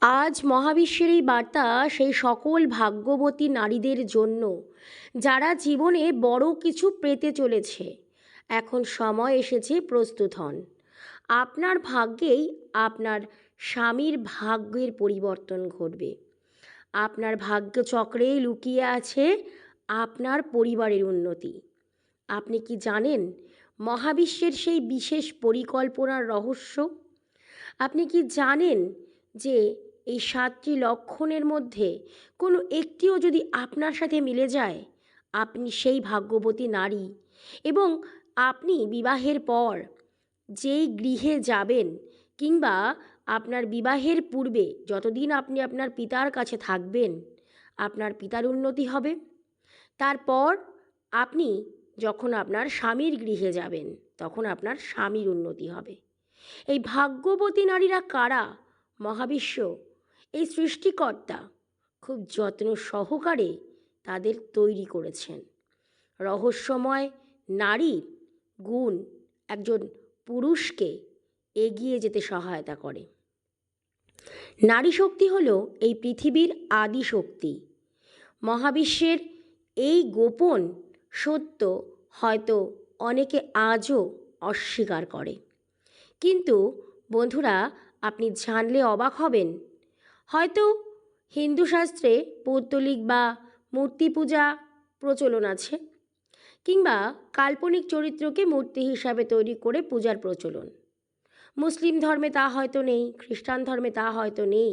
আজ মহাবিশ্বের এই বার্তা সেই সকল ভাগ্যবতী নারীদের জন্য, যারা জীবনে বড় কিছু পেতে চলেছে। এখন সময় এসেছে প্রস্তুত হন। আপনার ভাগ্যেই আপনার স্বামীর ভাগ্যের পরিবর্তন ঘটবে। আপনার ভাগ্যচক্রেই লুকিয়ে আছে আপনার পরিবারের উন্নতি। আপনি কি জানেন মহাবিশ্বের সেই বিশেষ পরিকল্পনার রহস্য? আপনি কি জানেন যে এই সাতটি লক্ষণের মধ্যে কোনো একটিও যদি আপনার সাথে মিলে যায়, আপনি সেই ভাগ্যবতী নারী এবং আপনি বিবাহের পর যেই গৃহে যাবেন কিংবা আপনার বিবাহের পূর্বে যতদিন আপনি আপনার পিতার কাছে থাকবেন, আপনার পিতার উন্নতি হবে। তারপর আপনি যখন আপনার স্বামীর গৃহে যাবেন, তখন আপনার স্বামীর উন্নতি হবে। এই ভাগ্যবতী নারীরা কারা? মহাবিশ্ব এই সৃষ্টিকর্তা খুব যত্ন সহকারে তাদের তৈরি করেছেন। রহস্যময় নারীর গুণ একজন পুরুষকে এগিয়ে যেতে সহায়তা করে। নারী শক্তি হলো এই পৃথিবীর আদি শক্তি। মহাবিশ্বের এই গোপন সত্য হয়তো অনেকে আজও অস্বীকার করে। কিন্তু বন্ধুরা, আপনি জানলে অবাক হবেন হয়তো হিন্দু শাস্ত্রে পৌত্তলিক বা মূর্তি পূজা প্রচলন আছে, কিংবা কাল্পনিক চরিত্রকে মূর্তি হিসাবে তৈরি করে পূজার প্রচলন। মুসলিম ধর্মে তা হয়তো নেই, খ্রিস্টান ধর্মে তা হয়তো নেই,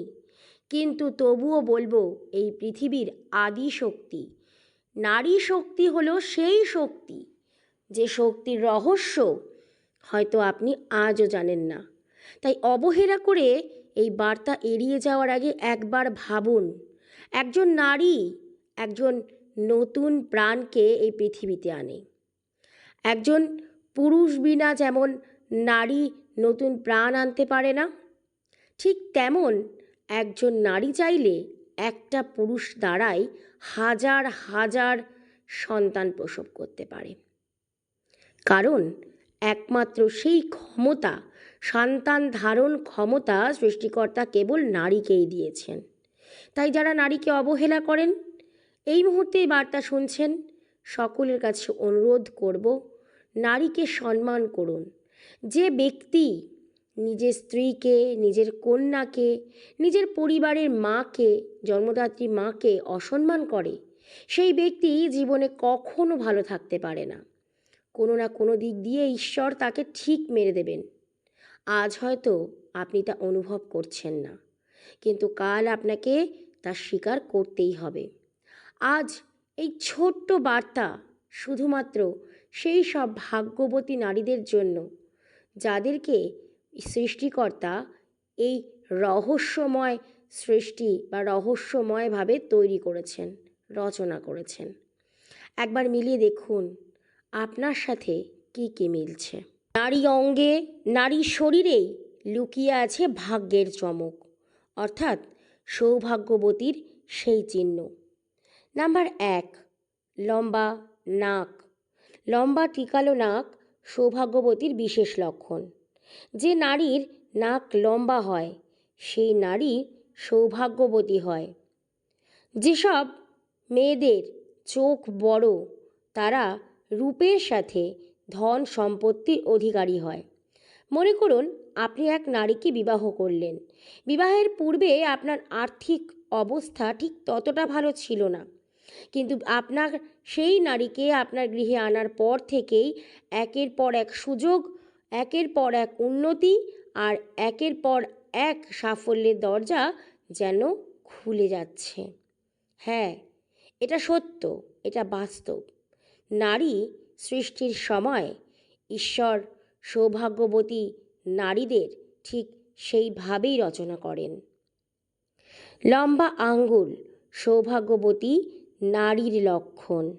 কিন্তু তবুও বলব এই পৃথিবীর আদি শক্তি, নারী শক্তি হলো সেই শক্তি, যে শক্তির রহস্য হয়তো আপনি আজও জানেন না। তাই অবহেলা করে এই বার্তা এড়িয়ে যাওয়ার আগে একবার ভাবুন। একজন নারী একজন নতুন প্রাণকে এই পৃথিবীতে আনে। একজন পুরুষ বিনা যেমন নারী নতুন প্রাণ আনতে পারে না, ঠিক তেমন একজন নারী চাইলে একটা পুরুষ দ্বারাই হাজার হাজার সন্তান প্রসব করতে পারে। কারণ একমাত্র সেই ক্ষমতা, সন্তান ধারণ ক্ষমতা সৃষ্টিকর্তা কেবল নারীকেই দিয়েছেন। তাই যারা নারীকে অবহেলা করেন, এই মুহূর্তে বার্তা শুনছেন, সকলের কাছে অনুরোধ করব, নারীকে সম্মান করুন। যে ব্যক্তি নিজের স্ত্রীকে, নিজের কন্যাকে, নিজের পরিবারের মাকে, জন্মদাত্রী মাকে অসম্মান করে, সেই ব্যক্তি জীবনে কখনো ভালো থাকতে পারে না। কোনো না কোনো দিক দিয়ে ঈশ্বর তাকে ঠিক মেরে দেবেন। আজ হয়তো আপনি তা অনুভব করছেন না, কিন্তু কাল আপনাকে তা স্বীকার করতেই হবে। আজ এই ছোট্ট বার্তা শুধুমাত্র সেই সব ভাগ্যবতী নারীদের জন্য, যাদেরকে সৃষ্টিকর্তা এই রহস্যময় সৃষ্টি বা রহস্যময়ভাবে তৈরি করেছেন, রচনা করেছেন। একবার মিলিয়ে দেখুন আপনার সাথে কি কি মিলছে? নারী অঙ্গে, নারী শরীরেই লুকিয়ে আছে ভাগ্যের চমক, অর্থাৎ সৌভাগ্যবতীর সেই চিহ্ন। নাম্বার এক, লম্বা নাক। লম্বা টিকালো নাক সৌভাগ্যবতীর বিশেষ লক্ষণ। যে নারীর নাক লম্বা হয়, সেই নারী সৌভাগ্যবতী হয়। যেসব মেয়েদের চোখ বড়, তারা রূপের সাথে ধন সম্পত্তির অধিকারী হয়। মনে করুন, আপনি এক নারীকে বিবাহ করলেন। বিবাহের পূর্বে আপনার আর্থিক অবস্থা ঠিক ততটা ভালো ছিল না। কিন্তু আপনার সেই নারীকে আপনার গৃহে আনার পর থেকেই একের পর এক সুযোগ, একের পর এক উন্নতি আর একের পর এক সাফল্যের দরজা যেন খুলে যাচ্ছে। হ্যাঁ এটা সত্য, এটা বাস্তব। নারী সৃষ্টির সময় ঈশ্বর সৌভাগ্যবতী নারীদের ঠিক সেইভাবেই রচনা করেন। লম্বা আঙ্গুল সৌভাগ্যবতী নারীর লক্ষণ।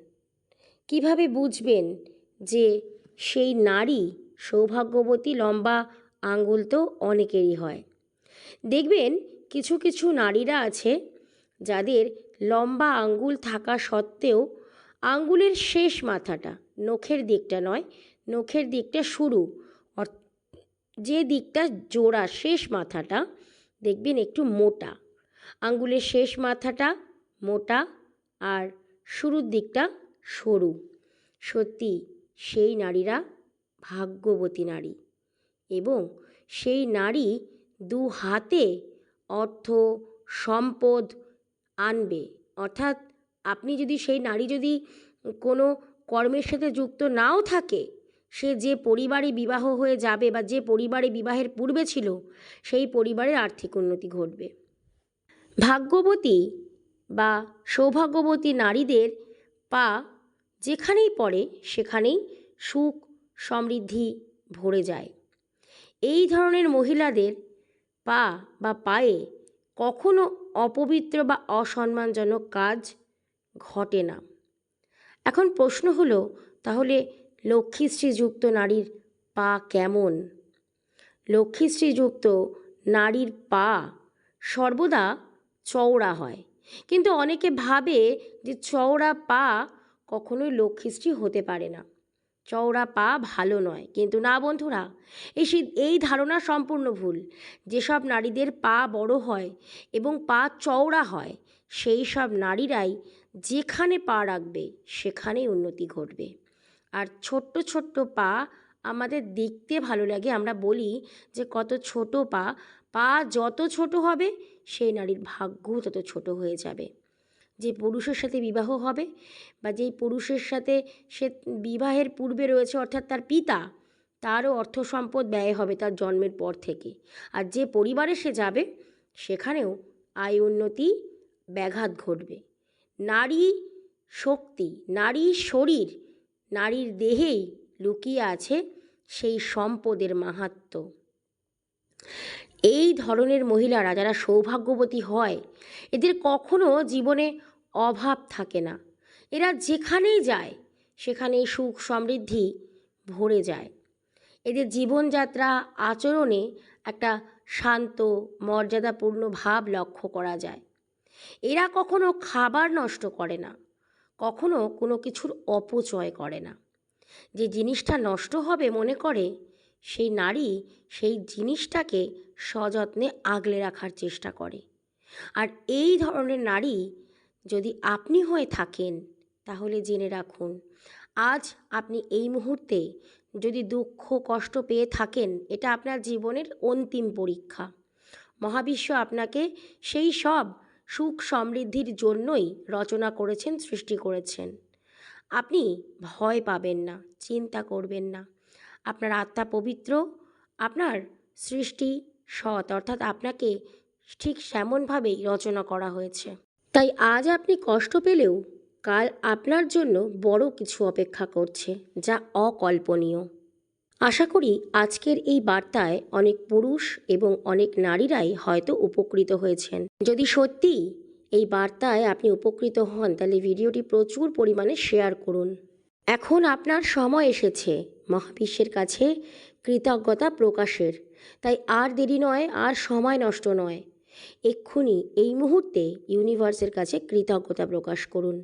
কীভাবে বুঝবেন যে সেই নারী সৌভাগ্যবতী লম্বা আঙ্গুল তো অনেকেরই হয়। দেখবেন কিছু কিছু নারীরা আছে যাদের লম্বা আঙ্গুল থাকা সত্ত্বেও আঙ্গুলের শেষ মাথাটা, নখের দিকটা নয়, নখের দিকটা শুরু। যে দিকটা জোড়া শেষ মাথাটা, দেখবেন একটু মোটা। আঙ্গুলের শেষ মাথাটা মোটা আর শুরুর দিকটা সরু। সত্যি, সেই নারীরা ভাগ্যবতী নারী। এবং সেই নারী দু হাতে অর্থ, সম্পদ আনবে। অর্থাৎ আপনি যদি সেই নারী যদি কোনো কর্মের সাথে যুক্ত নাও থাকে, সে যে পরিবারে বিবাহ হয়ে যাবে বা যে পরিবারে বিবাহের পূর্বে ছিল, সেই পরিবারের আর্থিক উন্নতি ঘটবে। ভাগ্যবতী বা সৌভাগ্যবতী নারীদের পা যেখানেই পড়ে, সেখানেই সুখ, সমৃদ্ধি ভরে যায়। এই ধরনের মহিলাদের পা বা পায়ে কখনো অপবিত্র বা অসম্মানজনক কাজ ঘটে না। এখন প্রশ্ন হলো, তাহলে লক্ষ্মীশ্রীযুক্ত নারীর পা কেমন? লক্ষ্মীশ্রীযুক্ত নারীর পা সর্বদা চওড়া হয়। কিন্তু অনেকে ভাবে যে চওড়া পা কখনোই লক্ষ্মীশ্রী হতে পারে না। চওড়া পা ভালো নয়। কিন্তু না বন্ধুরা, এই এই ধারণা সম্পূর্ণ ভুল। যেসব নারীদের পা বড় হয় এবং পা চওড়া হয়, সেই সব নারীরাই যেখানে পা রাখবে, সেখানেই উন্নতি ঘটবে। আর ছোট্ট ছোট্ট পা আমাদের দেখতে ভালো লাগে। আমরা বলি যে, কত ছোট পা। পা যত ছোট হবে, সেই নারীর ভাগ্য তত ছোট হয়ে যাবে। যে পুরুষের সাথে বিবাহ হবে বা যেই পুরুষের সাথে সে বিবাহের পূর্বে রয়েছে, অর্থাৎ তার পিতা, তারও অর্থ সম্পদ ব্যয় হবে তার জন্মের পর থেকে। আর যে পরিবারে সে যাবে, সেখানেও আয় উন্নতি ব্যাঘাত ঘটবে। নারী শক্তি, নারী শরীর, নারীর দেহেই লুকিয়ে আছে সেই সম্পদের মাহাত্ম্য এই ধরনের মহিলারা যারা সৌভাগ্যবতী হয়, এদের কখনো জীবনে অভাব থাকে না। এরা যেখানেই যায়, সেখানেই সুখ সমৃদ্ধি ভরে যায়। এদের জীবনযাত্রা, আচরণে একটা শান্ত, মর্যাদাপূর্ণ ভাব লক্ষ্য করা যায়। এরা কখনো খাবার নষ্ট করে না, কখনো কোনো কিছুর অপচয় করে না। যে জিনিসটা নষ্ট হবে মনে করে, সেই নারী সেই জিনিসটাকে সযত্নে আগলে রাখার চেষ্টা করে। আর এই ধরনের নারী যদি আপনি হয়ে থাকেন, তাহলে জেনে রাখুন, আজ আপনি এই মুহূর্তে যদি দুঃখ, কষ্ট পেয়ে থাকেন, এটা আপনার জীবনের অন্তিম পরীক্ষা। মহাবিশ্ব আপনাকে সেই সব সুখ সমৃদ্ধির জন্যই রচনা করেছেন, সৃষ্টি করেছেন। আপনি ভয় পাবেন না, চিন্তা করবেন না। আপনার আত্মা পবিত্র, আপনার সৃষ্টি সৎ, অর্থাৎ আপনাকে ঠিক সেমনভাবেই রচনা করা হয়েছে। তাই আজ আপনি কষ্ট পেলেও কাল আপনার জন্য বড় কিছু অপেক্ষা করছে, যা অকল্পনীয়। আশা করি আজকের এই বার্তায় অনেক পুরুষ এবং অনেক নারীরাই হয়তো উপকৃত হয়েছেন। যদি সত্যি এই বার্তায় আপনি উপকৃত হন, তাহলে ভিডিওটি প্রচুর পরিমাণে শেয়ার করুন। এখন আপনার সময় এসেছে, মহাবিশ্বের কাছে কৃতজ্ঞতা প্রকাশের। তাই আর দেরি নয়, আর সময় নষ্ট নয়। এক্ষুনি এই মুহূর্তে ইউনিভার্সের কাছে কৃতজ্ঞতা প্রকাশ করুন।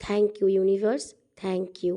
Thank you universe, thank you.